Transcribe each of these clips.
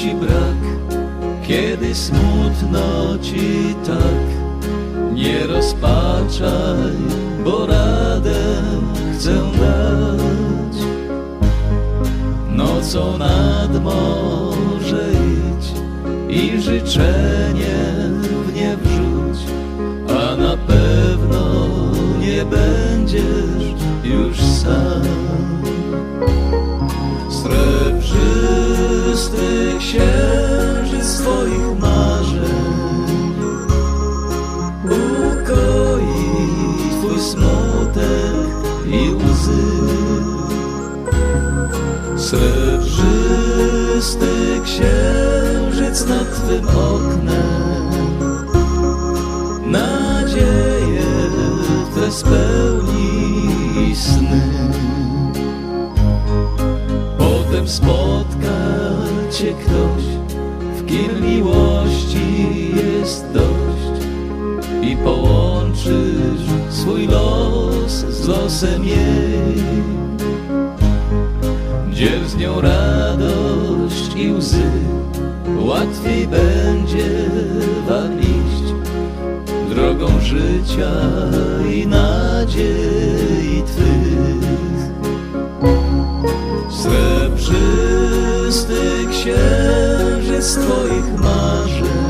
Ci brak, kiedy smutno ci tak, nie rozpaczaj, bo radę chcę dać. Nocą nad morze idź i życzenie łzy. Srebrzysty księżyc nad twym oknem Nadzieje te spełni sny Potem spotka cię ktoś, w kim miłości jest dość I połączysz swój los losem jej Dziel z nią radość i łzy, łatwiej będzie wam iść drogą życia i nadziei twych. Srebrzysty księżyc twoich marzeń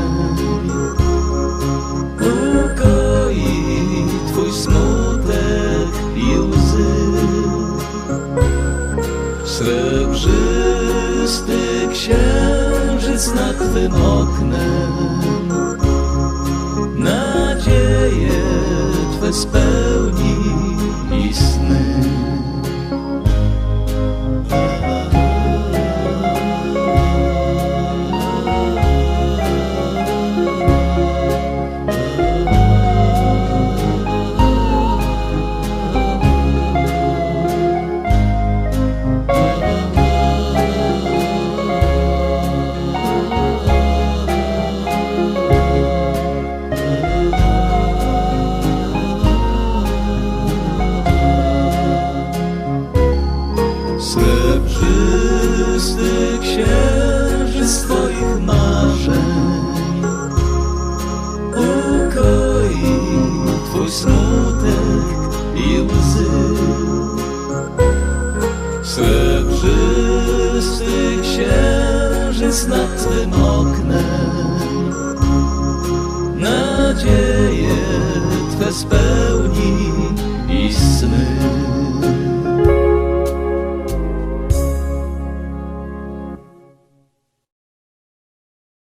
Srebrzysty księżyc nad twym oknem smutek i łzy. Srebrzysty księżyc nad tym oknem Nadzieje Twe spełni i sny